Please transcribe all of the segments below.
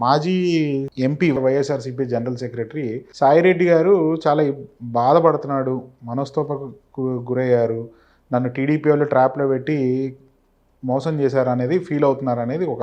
మాజీ MP YSRCP general secretary Saireddy గారు చాలా బాధపడుతున్నాడు మనస్తోపకు గురయ్యారు నన్ను టీడీపీ వాళ్ళు ట్రాప్లో పెట్టి మోసం చేశారు అనేది ఫీల్ అవుతున్నారు అనేది ఒక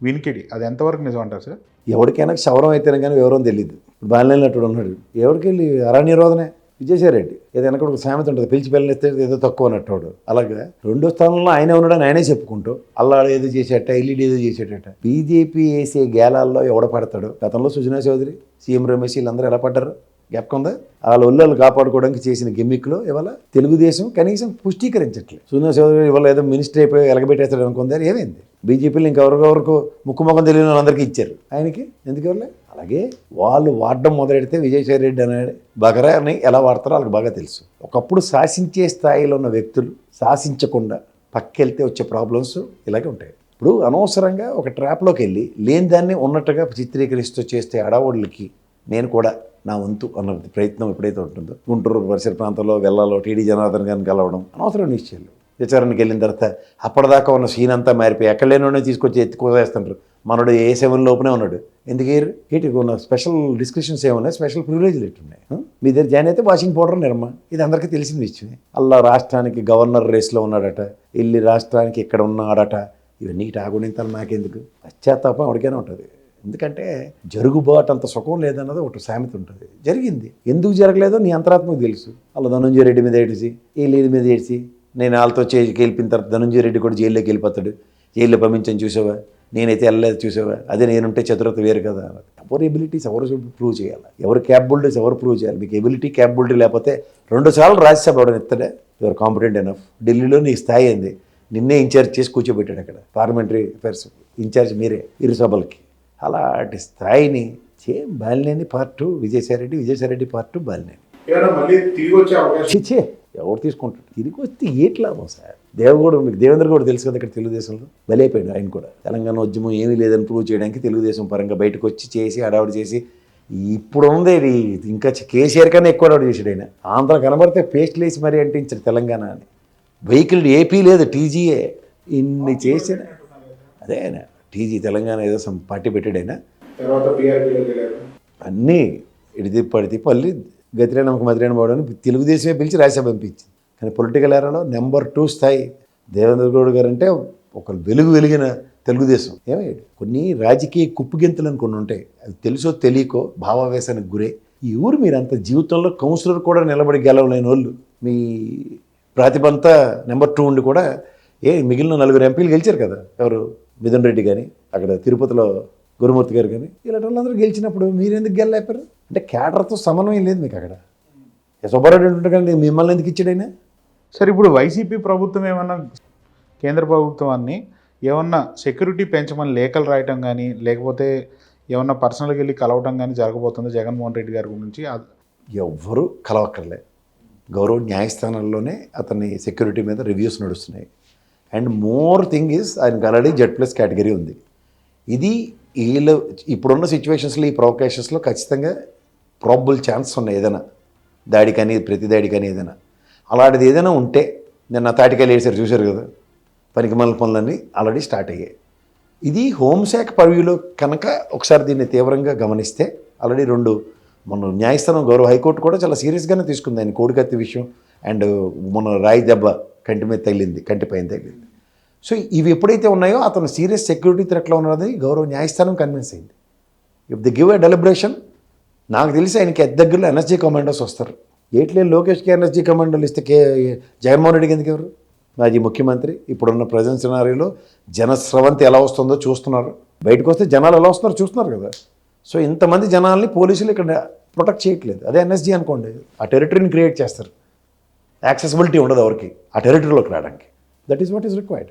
వినికిడి. అది ఎంతవరకు నిజం అంటారు సార్? ఎవరికైనా క్షవరం అయితేనే కానీ వివరం తెలియదు ఇప్పుడు బాలినట్టు ఉన్నాడు. ఎవరికి వెళ్ళి అరణ్యరోధనే విజయసాయిరెడ్డి. ఏదైనా వెనక ఒక సామెత ఉంటుంది పిలిచి పిల్లనిస్తే ఏదో తక్కువ అన్నట్టు అలాగే రెండో స్థానంలో ఆయనే ఉన్నాడని ఆయనే చెప్పుకుంటూ అల్లాడు ఏదో చేసేట ఎల్ఈడి ఏదో చేసేటట. బీజేపీ వేసే గేలాల్లో ఎవడ పడతాడు? గతంలో సుజనా చౌదరి సీఎం రమేష్ వీళ్ళందరూ ఎలా పడ్డారు? జ్ఞాపకం ఉందా? వాళ్ళ ఒళ్ళు కాపాడుకోవడానికి చేసిన గిమ్మిక్లో ఇవాళ తెలుగుదేశం కనీసం పుష్టీకరించట్లేదు. సుజనా చౌదరి ఇవాళ ఏదో మినిస్టర్ అయిపోయి ఎలగబెట్టేస్తాడు అనుకుందారు ఏమైంది? బీజేపీలో ఇంకెవరికెవరికో ముక్కు ముక్కుముఖం తెలియని వాళ్ళందరికీ ఇచ్చారు. ఆయనకి? ఎందుకు ఇవ్వలే అలాగే వాళ్ళు వాడడం మొదలెడితే విజయసాయి రెడ్డి అనే బగరాని ఎలా వాడతారో వాళ్ళకి బాగా తెలుసు. ఒకప్పుడు శాసించే స్థాయిలో ఉన్న వ్యక్తులు శాసించకుండా పక్కెళ్తే వచ్చే ప్రాబ్లమ్స్ ఇలాగే ఉంటాయి. ఇప్పుడు అనవసరంగా ఒక ట్రాప్లోకి వెళ్ళి లేని దాన్ని ఉన్నట్టుగా చిత్రీకరిస్తూ చేస్తే అడవుళ్ళకి నేను కూడా నా వంతు అన్న ప్రయత్నం ఎప్పుడైతే ఉంటుందో గుంటూరు పరిసర ప్రాంతంలో వెళ్ళాలో టీడీ జనార్దన్ గారిని కలవడం అనవసరం నిశ్చయాలు విచారణకి వెళ్ళిన తర్వాత అప్పటిదాకా ఉన్న సీన్ అంతా మారిపోయి ఎక్కడ లేనోనే తీసుకొచ్చి ఎత్తుకోసేస్తుంటారు. మనోడు ఏ సెవెన్ లోపనే ఉన్నాడు. ఎందుకు ఏంటి ఉన్న స్పెషల్ డిస్క్రిప్షన్స్ ఏమున్నాయి స్పెషల్ ప్రివిలేజ్లు ఎట్టున్నాయి మీ దగ్గర జాయిన్ అయితే వాషింగ్ పౌడర్ నిర్మ ఇది అందరికీ తెలిసిన విషయమే అల్లా రాష్ట్రానికి గవర్నర్ రేస్లో ఉన్నాడట. వెళ్ళి రాష్ట్రానికి ఇక్కడ ఉన్నాడట. ఇవన్నీ టాగునింతలు నాకెందుకు పశ్చాత్తాపం అడిగానే ఉంటుంది? ఎందుకంటే జరుగుబాటు అంత సుఖం లేదన్నది ఒకటి సామెత ఉంటుంది. జరిగింది. ఎందుకు జరగలేదో నీ అంతరాత్మకు తెలుసు. అలా ధనుంజయ రెడ్డి మీద ఏడిసి ఈ లేని మీద ఏడిసి నేను వాళ్ళతో చేసి గెలిపిన తర్వాత ధనంజయ రెడ్డి కూడా జైల్లోకి వెళ్ళిపోతాడు. జైల్లో పంపించని చూసావా? నేనైతే వెళ్ళలేదు చూసావా? అదే నేనుంటే చతురత వేరు కదా. ఎవరి ఎబిలిటీస్ ఎవరు ప్రూవ్ చేయాలి? ఎవరు క్యాపబిలిటీస్ ఎవరు ప్రూవ్ చేయాలి? మీకు ఎబిలిటీ క్యాపబిలిటీ లేకపోతే రెండు సార్లు రాజ్యసభ అవడం ఎత్తడే? యువర్ కాంపిటెంట్ ఎనఫ్ ఢిల్లీలో నీ స్థాయి ఏంది? నిన్నే ఇన్ఛార్జ్ చేసి కూర్చోబెట్టాడు అక్కడ. పార్లమెంటరీ అఫైర్స్ ఇన్ఛార్జ్ మీరే ఇరు సభలకి. అలాంటి స్థాయిని same Balineni part two Vijayasaireddy Vijayasaireddy part two Balineni. ఏమైనా ఎవరు తీసుకుంటాడు తిరిగి వస్తే ఏటి లాభం సార్? దేవుడు మీకు దేవేంద్ర కూడా తెలుసు కదా ఇక్కడ తెలుగుదేశంలో? బలైపోయాడు ఆయన కూడా. తెలంగాణ ఉద్యమం ఏమీ లేదని ప్రూవ్ చేయడానికి తెలుగుదేశం పరంగా బయటకు వచ్చి చేసి అడావిడి చేసి ఇప్పుడు ఉంది ఇది. ఇంకా కేసీఆర్ కన్నా ఎక్కువ అడావిడి చేసాడు ఆయన. ఆంధ్ర కనబడితే పేస్ట్లు వేసి మరీ అంటించాడు తెలంగాణ అని. వెహికల్ ఏపీ లేదు టీజీఏ. ఇన్ని చేసిన అదే ఆయన. టీజీ తెలంగాణ ఏదో పార్టీ పెట్టాడు ఆయన. అన్నీ ఇడిది పడితే పల్లి గతిరే నమ్మకం మధురైన పోవడం తెలుగుదేశమే పిలిచి రాజ్యసభ పంపించింది. కానీ పొలిటికల్ ఏరాలో నెంబర్ టూ స్థాయి దేవేంద్ర గౌడ్ గారు అంటే ఒక వెలుగు వెలిగిన తెలుగుదేశం. ఏమయ్యాడు కొన్ని రాజకీయ కుప్పుగింతలు అని కొన్ని ఉంటాయి. అది తెలుసో తెలియకో భావావేశానికి గురే. ఈ ఊరు మీరు అంత జీవితంలో కౌన్సిలర్ కూడా నిలబడి గెలవలేని వాళ్ళు. మీ ప్రాతిపంతా నెంబర్ టూ ఉండి కూడా ఏ మిగిలిన నలుగురు ఎంపీలు గెలిచారు కదా? ఎవరు? మిథున్ రెడ్డి కానీ అక్కడ తిరుపతిలో గురుమూర్తి గారు కానీ ఇలాంటి వాళ్ళందరూ గెలిచినప్పుడు మీరు ఎందుకు గెలలేపారు అంటే క్యాడర్తో సమన్వయం లేదు మీకు అక్కడ సుబ్బారెడ్డి కానీ మిమ్మల్ని ఎందుకు ఇచ్చాడైనా సార్ ఇప్పుడు వైసీపీ ప్రభుత్వం ఏమన్నా కేంద్ర ప్రభుత్వాన్ని ఏమన్నా సెక్యూరిటీ పెంచమని లేఖలు రాయటం కానీ లేకపోతే ఏమన్నా పర్సనల్గా వెళ్ళి కలవటం కానీ జరగబోతుంది? జగన్మోహన్ రెడ్డి గారి గురించి ఎవ్వరూ కలవక్కర్లే. గౌరవ న్యాయస్థానాల్లోనే అతని సెక్యూరిటీ మీద రివ్యూస్ నడుస్తున్నాయి. అండ్ మోర్ థింగ్ ఈజ్ ఆయనకి ఆల్రెడీ జెడ్ ప్లస్ కేటగిరీ ఉంది. ఇది వీళ్ళు ఇప్పుడున్న సిచ్యువేషన్స్లో ఈ ప్రొవకేషన్స్లో ఖచ్చితంగా ప్రాబుల్ ఛాన్స్ ఉన్నాయి ఏదైనా దాడి కానీ ప్రతి దాడి కానీ ఏదైనా. అలాంటిది ఏదైనా ఉంటే నిన్న తాటికాయలు వేసారు చూశారు కదా? పనికి మళ్ళీ పనులన్నీ ఆల్రెడీ స్టార్ట్ అయ్యాయి. ఇది హోంశాఖ పరివిలో కనుక ఒకసారి దీన్ని తీవ్రంగా గమనిస్తే ఆల్రెడీ రెండు మన న్యాయస్థానం గౌరవ హైకోర్టు కూడా చాలా సీరియస్గానే తీసుకుంది ఆయన కోడికత్తి విషయం అండ్ మన రాయి దెబ్బ కంటి మీద తగిలింది కంటిపైన తగిలింది. సో ఇవి ఎప్పుడైతే ఉన్నాయో అతను సీరియస్ సెక్యూరిటీ త్రెట్లో ఉన్నది గౌరవ న్యాయస్థానం కన్విన్స్ అయింది. If the give a deliberation నాకు తెలిసి ఆయనకి ఎద్ దగ్గరలో ఎనర్జీ కమాండర్స్ వస్తారు. ఏట్లే లోకేష్కి ఎనర్జీ కమాండర్లు ఇస్తే కే జగన్మోహన్ రెడ్డికి ఎందుకు ఎవరు? మాజీ ముఖ్యమంత్రి ఇప్పుడున్న ప్రజెంట్ సినారీలో జనస్రవంతి ఎలా వస్తుందో చూస్తున్నారు. బయటకు వస్తే జనాలు ఎలా వస్తున్నారో చూస్తున్నారు కదా. సో ఇంతమంది జనాల్ని పోలీసులు ఇక్కడ ప్రొటెక్ట్ చేయట్లేదు. అదే ఎన్ఎస్జీ అనుకోండి ఆ టెరిటరీని క్రియేట్ చేస్తారు. యాక్సెసిబిలిటీ ఉండదు ఎవరికి ఆ టెరిటరీలోకి రావడానికి. That is what is required